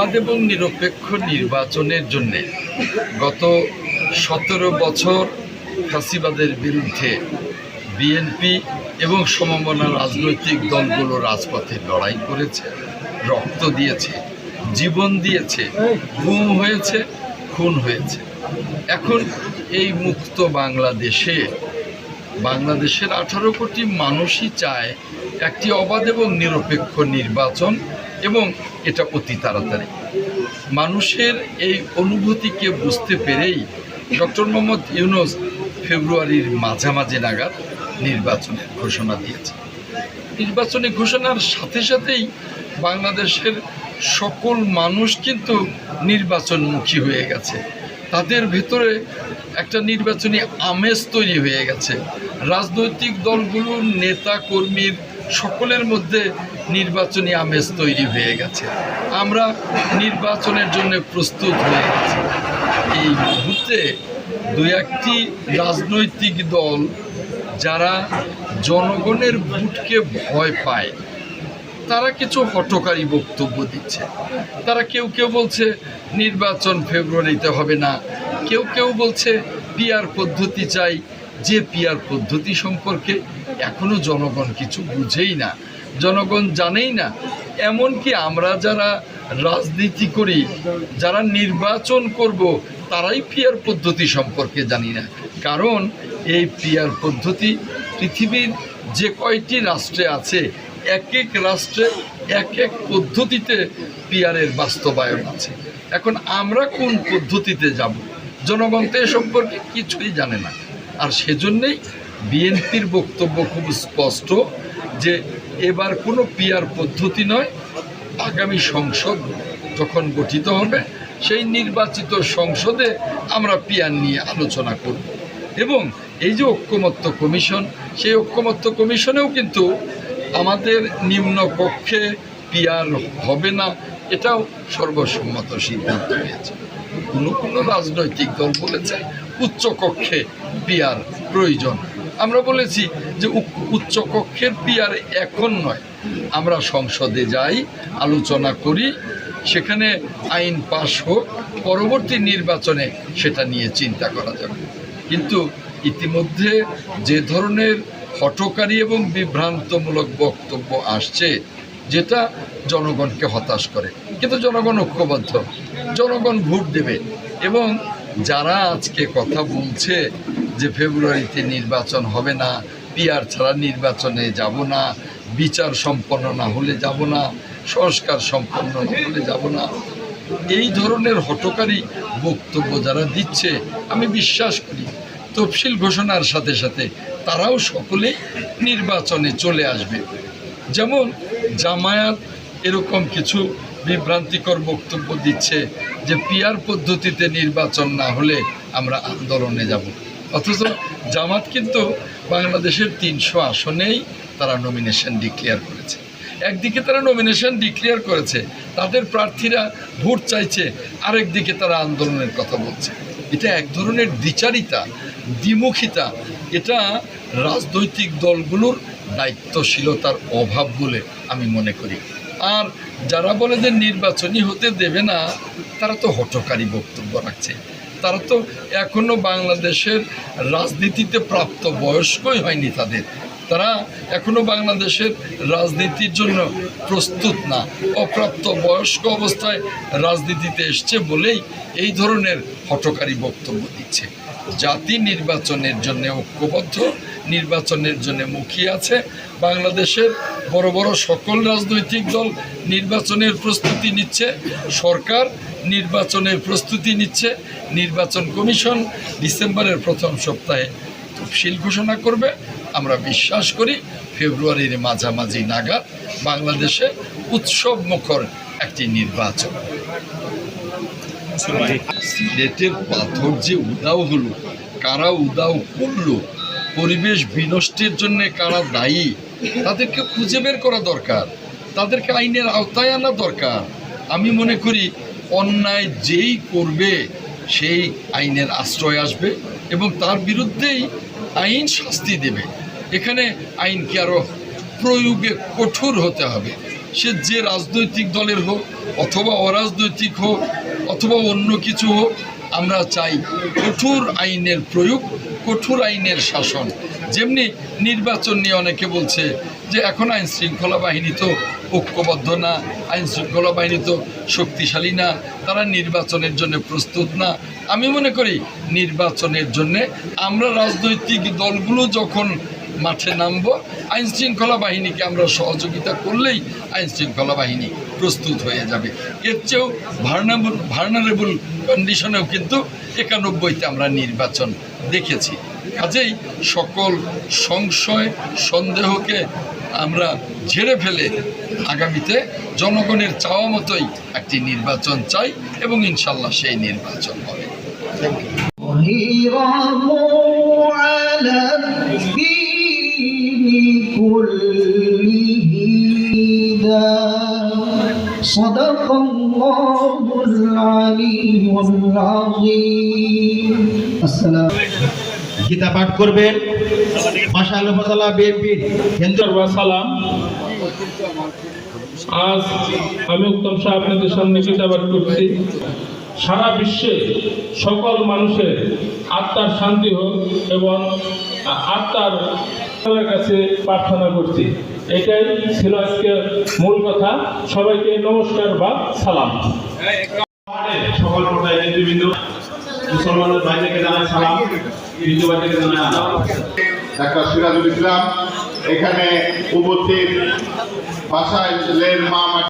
অবাধ এবং নিরপেক্ষ নির্বাচনের জন্য গত সতেরো বছর ফাঁসিবাদের বিরুদ্ধে বিএনপি এবং সমমনা রাজনৈতিক দলগুলো রাজপথে লড়াই করেছে, রক্ত দিয়েছে, জীবন দিয়েছে, গুম হয়েছে, খুন হয়েছে। এখন এই মুক্ত বাংলাদেশে, বাংলাদেশের আঠারো কোটি মানুষই চায় একটি অবাধ এবং নিরপেক্ষ নির্বাচন এবং এটা অতি তাড়াতাড়ি। মানুষের এই অনুভূতিকে বুঝতে পেরেই ডক্টর মোহাম্মদ ইউনুস ফেব্রুয়ারির মাঝামাঝি নাগাদ নির্বাচনের ঘোষণা দিয়েছে নির্বাচনী ঘোষণার সাথে সাথেই বাংলাদেশের সকল মানুষ কিন্তু নির্বাচনমুখী হয়ে গেছে। তাদের ভেতরে একটা নির্বাচনী আমেজ তৈরি হয়ে গেছে। রাজনৈতিক দলগুলোর নেতা কর্মীর সকলের মধ্যে নির্বাচনী আমেজ তৈরি হয়ে গেছে। আমরা নির্বাচনের জন্য প্রস্তুত হয়ে গেছি। এই মুহূর্তে দু একটি রাজনৈতিক দল যারা জনগণের ভোটকে ভয় পায়, তারা কিছু হটকারী বক্তব্য দিচ্ছে। তারা কেউ কেউ বলছে, নির্বাচন ফেব্রুয়ারিতে হবে না। কেউ কেউ বলছে পিয়ার পদ্ধতি চাই। যে পিয়ার পদ্ধতি সম্পর্কে এখনও জনগণ কিছু বুঝেই না, জনগণ জানেই না। এমনকি আমরা যারা রাজনীতি করি, যারা নির্বাচন করব, তারাই পিয়ার পদ্ধতি সম্পর্কে জানি না। কারণ এই পিয়ার পদ্ধতি পৃথিবীর যে কয়টি রাষ্ট্রে আছে, এক এক রাষ্ট্রে এক এক পদ্ধতিতে পিয়ারের বাস্তবায়ন আছে। এখন আমরা কোন পদ্ধতিতে যাব? জনগণ তো এ সম্পর্কে কিছুই জানে না। আর সেজন্যেই বিএনপির বক্তব্য খুব স্পষ্ট যে এবার কোনো পিয়ার পদ্ধতি নয়। আগামী সংসদ যখন গঠিত হবে, সেই নির্বাচিত সংসদে আমরা পিয়ার নিয়ে আলোচনা করব। এবং এই যে ঐক্যমত্য কমিশন, সেই ঐক্যমত্য কমিশনেও কিন্তু আমাদের নিম্ন কক্ষে পিয়ার হবে না, এটাও সর্বসম্মত সিদ্ধান্ত হয়েছে। কোনো কোনো রাজনৈতিক দল বলেছে উচ্চকক্ষে পিয়ার প্রয়োজন আমরা বলেছি যে উ- উচ্চ কক্ষের পিয়ার এখন নয়। আমরা সংসদে যাই, আলোচনা করি, সেখানে আইন পাশ হোক, পরবর্তী নির্বাচনে সেটা নিয়ে চিন্তা করা যাবে। কিন্তু ইতিমধ্যে যে ধরনের হটকারী এবং বিভ্রান্তমূলক বক্তব্য আসছে, যেটা জনগণকে হতাশ করে। কিন্তু জনগণ ঐক্যবদ্ধ, জনগণ ভোট দেবে এবং যারা আজকে কথা বলছে যে ফেব্রুয়ারিতে নির্বাচন হবে না পিয়ার ছাড়া নির্বাচনে যাব না, বিচার সম্পন্ন না হলে যাব না, সংস্কার সম্পন্ন না হলে যাব না। এই ধরনের হটকারী বক্তব্য যারা দিচ্ছে, আমি বিশ্বাস করি, তফসিল ঘোষণার সাথে সাথে তারাও সকলে নির্বাচনে চলে আসবে। যেমন জামায়াত এরকম কিছু বিভ্রান্তিকর বক্তব্য দিচ্ছে যে পিয়ার পদ্ধতিতে নির্বাচন না হলে আমরা আন্দোলনে যাব। অথচ জামাত কিন্তু বাংলাদেশের তিনশো আসনেই তারা নমিনেশন ডিক্লেয়ার করেছে। একদিকে তারা নমিনেশন ডিক্লেয়ার করেছে, তাদের প্রার্থীরা ভোট চাইছে আরেক দিকে তারা আন্দোলনের কথা বলছে। এটা এক ধরনের দ্বিচারিতা, দ্বিমুখিতা, এটা রাজনৈতিক দলগুলোর দায়িত্বশীলতার অভাব বলে আমি মনে করি। আর যারা বলে যে নির্বাচনী হতে দেবে না, তারা তো হটকারী বক্তব্য রাখছে। তারা তো এখনও বাংলাদেশের রাজনীতিতে প্রাপ্ত বয়স্কই হয়নি তাদের। তারা এখনও বাংলাদেশের রাজনীতির জন্য প্রস্তুত না। অপ্রাপ্ত বয়স্ক অবস্থায় রাজনীতিতে এসছে বলেই এই ধরনের হটকারী বক্তব্য দিচ্ছে। জাতি নির্বাচনের জন্য ঐক্যবদ্ধ, নির্বাচনের জন্য মুখিয়ে আছে। বাংলাদেশের বড় বড় সকল রাজনৈতিক দল নির্বাচনের প্রস্তুতি নিচ্ছে। সরকার নির্বাচনের প্রস্তুতি নিচ্ছে। নির্বাচন কমিশন ডিসেম্বরের প্রথম সপ্তাহে তফসিল ঘোষণা করবে। আমরা বিশ্বাস করি ফেব্রুয়ারির মাঝামাঝি নাগাদ বাংলাদেশে উৎসব মুখর একটি নির্বাচন। সিলেটের পাথর যে উদাও হলো, কারা উদাও করল, পরিবেশ বিনষ্টের জন্য কারা দায়ী, তাদেরকে খুঁজে বের করা দরকার, তাদেরকে আইনের আওতায় আনা দরকার। আমি মনে করি অন্যায় যেই করবে, সেই আইনের আশ্রয় আসবে এবং তার বিরুদ্ধেই আইন শাস্তি দেবে। এখানে আইনকে আরও প্রয়োগে কঠোর হতে হবে। সে যে রাজনৈতিক দলের হোক অথবা অরাজনৈতিক হোক অথবা অন্য কিছু হোক, আমরা চাই কঠোর আইনের প্রয়োগ, কঠোর আইনের শাসন। যেমনি নির্বাচন নিয়ে অনেকে বলছে যে, এখন আইন শৃঙ্খলা বাহিনী তো ঐক্যবদ্ধ না, আইন শৃঙ্খলা বাহিনী তো শক্তিশালী না, তারা নির্বাচনের জন্য প্রস্তুত না। আমি মনে করি নির্বাচনের জন্যে আমরা রাজনৈতিক দলগুলো যখন মাঠে নামবো, আইন শৃঙ্খলা বাহিনীকে আমরা সহযোগিতা করলেই আইন শৃঙ্খলা বাহিনী প্রস্তুত হয়ে যাবে। এর চেয়েও ভার্নাবল ভার্নারেবল কন্ডিশনেও কিন্তু একানব্বইতে আমরা নির্বাচন দেখেছি। কাজেই সকল সংশয়, সন্দেহকে আমরা ঝেড়ে ফেলে আগামীতে জনগণের চাওয়া মতোই একটি নির্বাচন চাই এবং ইনশাল্লাহ সেই নির্বাচন হবে ظهيره على الدين كله دا صدق الله العلي العظيم السلام গীতা পাঠ করবেন। কেন্দ্র সালাম। আজ আমি উত্তম শাহ আপনাদের সামনে চিন্তাবাদ করছি। সারা বিশ্বে সকল মানুষের আত্মার শান্তি হোক এবং আত্মার কাছে প্রার্থনা করছি। এটাই ছিল আজকে মূল কথা। সবাইকে নমস্কার বা সালাম। সকল পর্যায়ে নেতৃবৃন্দ মুসলমানদের ভাইদেরকে জানাই সালাম। ডাক্তার সিরাজুল ইসলাম এখানে উপস্থিত বাসায় ছেলের মা